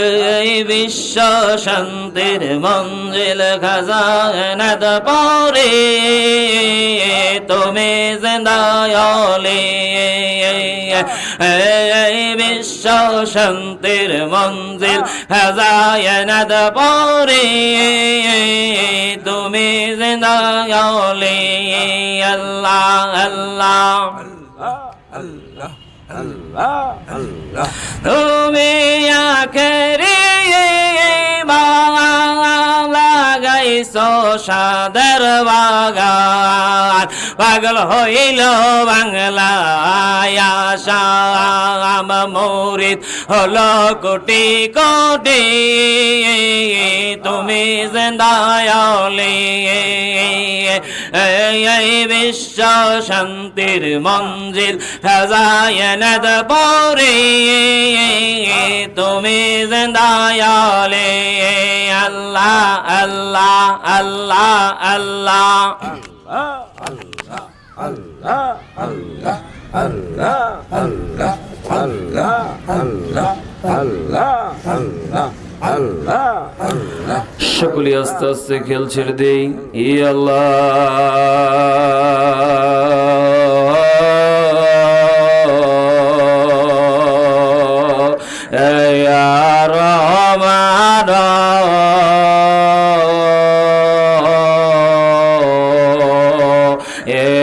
এই বিশ্ব শান্তির মঞ্জিল খাজানত পরে। তুমি জিন্দায়লে এই বিশ্ব শান্তির মঞ্জিল খাজানত পরে। তুমি জিন্দায়লে আল্লাহ আল্লাহ। তুমি আখেরি লাগাইছো সাদের বাগান। পাগল হইল বাংলা আশাম মরিত হলো কোটি কোটি। তুমি জিন্দায়লি এই বিশ্ব শান্তির মঞ্জিল হাজায়নদ পরে। তুমি জিন্দায়লে আল্লাহ আল্লাহ আল্লাহ আল্লাহ। সকলে আস্তে আস্তে খেল ছেড়ে দেই ই আল্লাহ। রহমান। এ